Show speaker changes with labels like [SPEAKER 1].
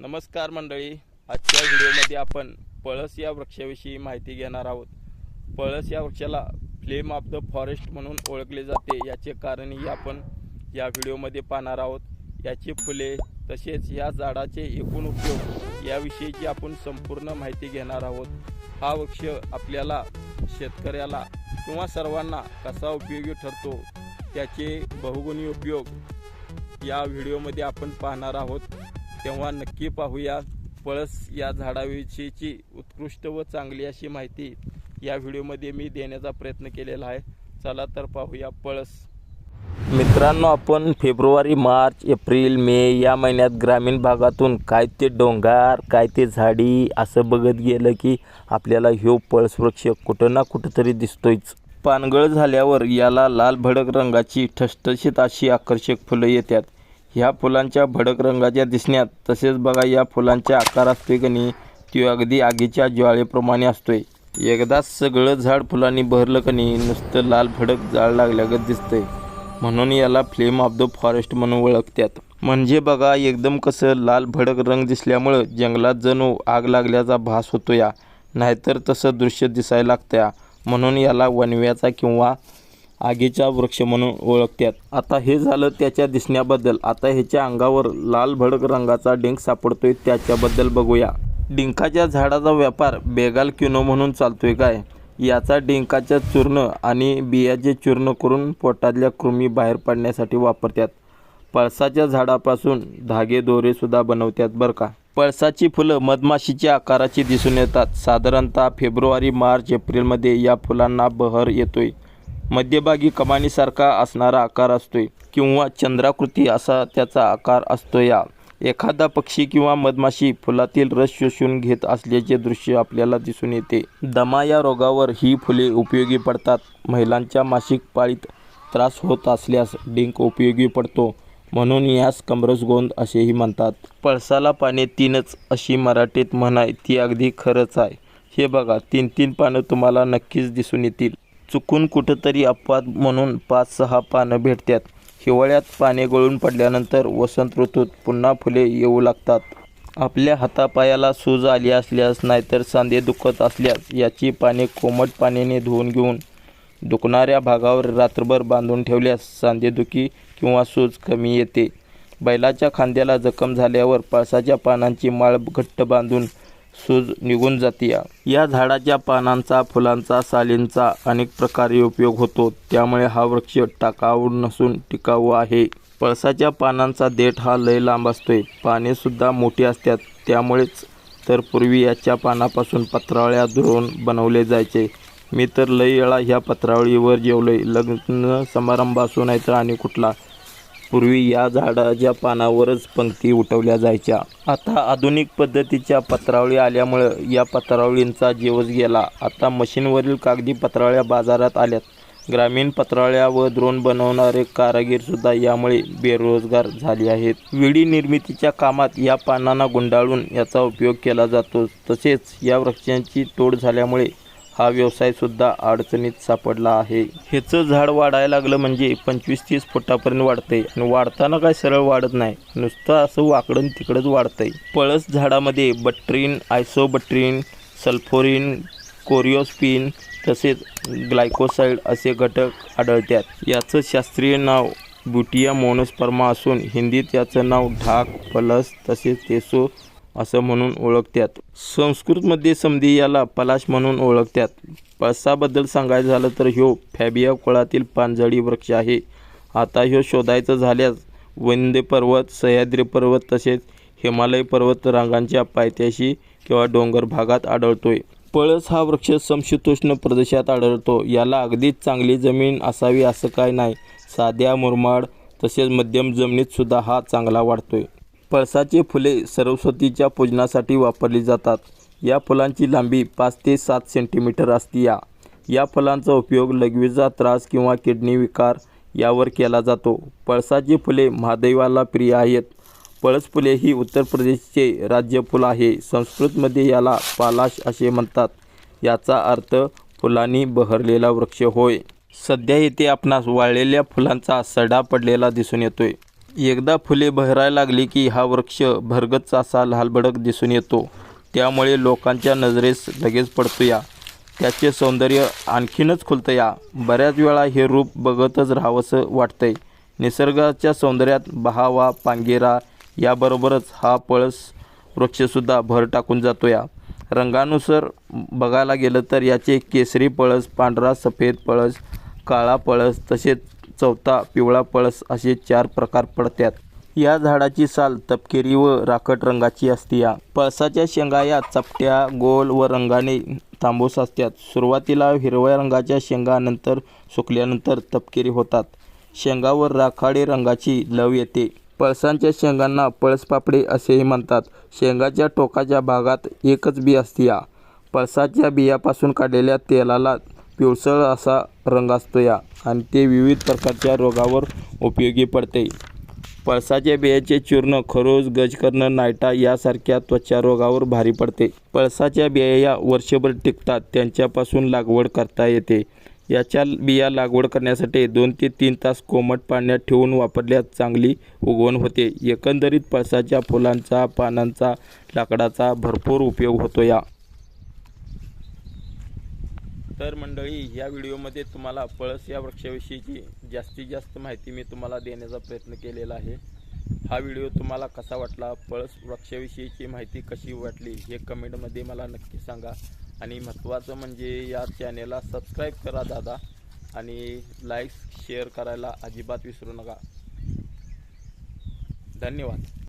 [SPEAKER 1] नमस्कार मंडळी. आजच्या व्हिडिओमध्ये आपण पळस या वृक्षाविषयी माहिती घेणार आहोत. पळस या वृक्षाला फ्लेम ऑफ द फॉरेस्ट म्हणून ओळखले जाते. याचे कारणही आपण या व्हिडिओमध्ये पाहणार आहोत. याची फुले तसेच या झाडाचे एकूण उपयोग याविषयीची आपण संपूर्ण माहिती घेणार आहोत. हा वृक्ष आपल्याला शेतकऱ्याला किंवा सर्वांना कसा उपयोगी ठरतो त्याचे बहुगुणी उपयोग या व्हिडिओमध्ये आपण पाहणार आहोत. तेव्हा नक्की पाहूया. पळस या झाडाविषयीची उत्कृष्ट व चांगली अशी माहिती या व्हिडिओमध्ये मी देण्याचा प्रयत्न केलेला आहे. चला तर पाहूया पळस. मित्रांनो आपण फेब्रुवारी मार्च एप्रिल मे या महिन्यात ग्रामीण भागातून काय ते डोंगर काय ते झाडी असं बघत गेलं की आपल्याला ह्यो पळस वृक्ष कुठं ना कुठंतरी दिसतोयच. पानगळ झाल्यावर याला लाल भडक रंगाची ठसठशीत अशी आकर्षक फुलं येतात. ह्या फुलांच्या भडक रंगाच्या दिसण्यात. तसेच बघा या फुलांच्या आकार असतोय की नाही अगदी आगीच्या ज्वाळेप्रमाणे असतोय. एकदाच सगळं झाड फुलांनी भरलं की नाही नुसतं लाल भडक जाळ लागल्यागत दिसतंय. म्हणून याला फ्लेम ऑफ द फॉरेस्ट म्हणून ओळखतात. म्हणजे बघा एकदम कसं लाल भडक रंग दिसल्यामुळं जंगलात जणू आग लागल्याचा भास होतो या नाहीतर तसं दृश्य दिसायला लागतं म्हणून याला वनव्याचा किंवा आगीचा वृक्ष म्हणून ओळखतात. आता हे झालं त्याच्या दिसण्याबद्दल. आता ह्याच्या अंगावर लाल भडक रंगाचा डिंक सापडतोय त्याच्याबद्दल बघूया. डिंकाच्या झाडाचा व्यापार बेगाल किनो म्हणून चालतोय काय? याचा डिंकाच्या चूर्ण आणि बियाचे चूर्ण करून पोटातल्या कृमी बाहेर पडण्यासाठी वापरतात. पळसाच्या झाडापासून धागे दोरेसुद्धा बनवतात बरं का? पळसाची फुलं मधमाशीच्या आकाराची दिसून येतात. साधारणतः फेब्रुवारी मार्च एप्रिलमध्ये या फुलांना बहर येतोय. मध्यभागी कमानीसारखा असणारा आकार असतोय किंवा चंद्राकृती असा त्याचा आकार असतो या एखादा पक्षी किंवा मधमाशी फुलातील रस शोषून घेत असल्याचे दृश्य आपल्याला दिसून येते. दमा या रोगावर ही फुले उपयोगी पडतात. महिलांच्या मासिक पाळीत त्रास होत असल्यास डिंक उपयोगी पडतो. म्हणून यास कमरसगोंद असेही म्हणतात. पळसाला पाने तीनच अशी मराठीत म्हणाय ती अगदी खरंच आहे. हे बघा तीन तीन पानं तुम्हाला नक्कीच दिसून येतील. चुकून कुठंतरी अपवाद म्हणून पाच सहा पानं भेटतात. हिवाळ्यात पाने गळून पडल्यानंतर वसंत ऋतूत पुन्हा फुले येऊ लागतात. आपल्या हातापायाला सूज आली असल्यास नाहीतर सांधे दुखत असल्यास याची पाने कोमट पाण्याने धुवून घेऊन दुखणाऱ्या भागावर रात्रभर बांधून ठेवल्यास सांधेदुखी किंवा सूज कमी येते. बैलाच्या खांद्याला जखम झाल्यावर पळसाच्या पानांची माळ घट्ट बांधून सूज निघून जाते या झाडाच्या पानांचा फुलांचा सालींचा अनेक प्रकारे उपयोग होतो. त्यामुळे हा वृक्ष टाकाऊ नसून टिकाऊ आहे. पळसाच्या पानांचा देठ हा लय लांब असतोय. पानेसुद्धा मोठी असतात. त्यामुळेच तर पूर्वी याच्या पानापासून पत्रावळ्या धुरून बनवले जायचे. मी तर लई वेळा ह्या पत्रावळीवर जेवलोय. लग्न समारंभ असो नाहीतर आणि कुठला. पूर्वी या झाडाच्या पानावरच पंक्ती उठवल्या जायच्या. आता आधुनिक पद्धतीच्या पत्रावळी आल्यामुळं या पत्रावळींचा जीवच गेला. आता मशीनवरील कागदी पत्रावळ्या बाजारात आल्यात. ग्रामीण पत्रावळ्या व द्रोण बनवणारे कारागीर सुद्धा यामुळे बेरोजगार झाले आहेत. विडी निर्मितीच्या कामात या पानांना गुंडाळून याचा उपयोग केला जातो. तसेच या वृक्षांची तोड झाल्यामुळे हा व्यवसाय सुद्धा अडचणीत सापडला आहे. ह्याचं झाड वाढायला लागलं म्हणजे पंचवीस तीस फुटापर्यंत वाढतंय. आणि वाढताना काय सरळ वाढत नाही. नुसतं असं वाकडून तिकडंच वाढतंय. पळस झाडामध्ये बट्रीन आयसोबट्रीन सल्फोरिन कोरिओस्पिन तसेच ग्लायकोसाइड असे घटक आढळतात. याचं शास्त्रीय नाव बुटिया मोनोस्पर्मा असून हिंदीत याचं नाव ढाक पलस तसेच तेसो असं म्हणून ओळखतात संस्कृतमध्ये समधी याला पलाश म्हणून ओळखतात पळसाबद्दल सांगायचं झालं तर ह्यो फॅबिया कुळातील पानझडी वृक्ष आहे. आता ह्यो शोधायचं झाल्यास वंदे पर्वत सह्याद्री पर्वत तसेच हिमालय पर्वत रांगांच्या पायथ्याशी किंवा डोंगर भागात आढळतोय. पळस हा वृक्ष समशीतोष्ण प्रदेशात आढळतो. याला अगदीच चांगली जमीन असावी असं काय नाही. साध्या मुरमाड तसेच मध्यम जमिनीतसुद्धा हा चांगला वाढतोय. पळसाची फुले सरस्वतीच्या पूजनासाठी वापरली जातात. या फुलांची लांबी पाच ते सात सेंटीमीटर असते या या फुलांचा उपयोग लघवीचा त्रास किंवा किडनी विकार यावर केला जातो. पळसाची फुले महादैवाला प्रिय आहेत. पळस फुले ही उत्तर प्रदेशचे राज्यफुल आहे. संस्कृतमध्ये याला पालाश असे म्हणतात. याचा अर्थ फुलांनी बहरलेला वृक्ष होय. सध्या येथे आपणास वाळलेल्या फुलांचा सडा पडलेला दिसून येतोय. एकदा फुले बहरायला लागली की हा वृक्ष भरगच असा लालबडक दिसून येतो. त्यामुळे लोकांच्या नजरेस लगेच पडतो या त्याचे सौंदर्य आणखीनच खुलतं या बऱ्याच वेळा हे रूप बघतच राहावंसं वाटतंय. निसर्गाच्या सौंदर्यात बहावा पांगेरा याबरोबरच हा पळस वृक्षसुद्धा भर टाकून जातो या रंगानुसार बघायला गेलं तर याचे केसरी पळस पांढरा सफेद पळस काळा पळस तसेच चौथा पिवळा पळस असे चार प्रकार पडतात या झाडाची साल तपकिरी व राखट रंगाची असते. या पळसाच्या शेंगा या चपट्या गोल व रंगाने तांबूस असतात. सुरुवातीला हिरव्या रंगाच्या शेंगा नंतर सुकल्यानंतर तपकिरी होतात. शेंगावर राखाडी रंगाची लव येते. पळसांच्या शेंगांना पळसपापडी असेही म्हणतात. शेंगाच्या टोकाच्या भागात एकच बी असते. या पळसाच्या बियापासून काढलेल्या तेलाला पिवळसर असा रंग असतो या आणि ते विविध प्रकारच्या रोगावर उपयोगी पडते. पळसाच्या बियाचे चूर्ण खरोज गजकर्ण नायटा यासारख्या त्वचा रोगावर भारी पडते. पळसाच्या बिया या वर्षभर टिकतात त्यांच्यापासून लागवड करता येते. याच्या बिया लागवड करण्यासाठी दोन ते तीन तास कोमट पाण्यात ठेवून वापरल्यास चांगली उगवण होते. एकंदरीत पळसाच्या फुलांचा पानांचा लाकडाचा भरपूर उपयोग होतो या. तर मंडळी या व्हिडिओमध्ये तुम्हाला पळस या वृक्षाविषयीची जास्तीत जास्त माहिती मी तुम्हाला देण्याचा प्रयत्न केलेला आहे. हा व्हिडिओ तुम्हाला कसा वाटला पळस वृक्षाविषयीची माहिती कशी वाटली हे कमेंटमध्ये मला नक्की सांगा. आणि महत्त्वाचं म्हणजे या चॅनेलला सबस्क्राईब करा दादा आणि लाईक्स शेअर करायला अजिबात विसरू नका. धन्यवाद.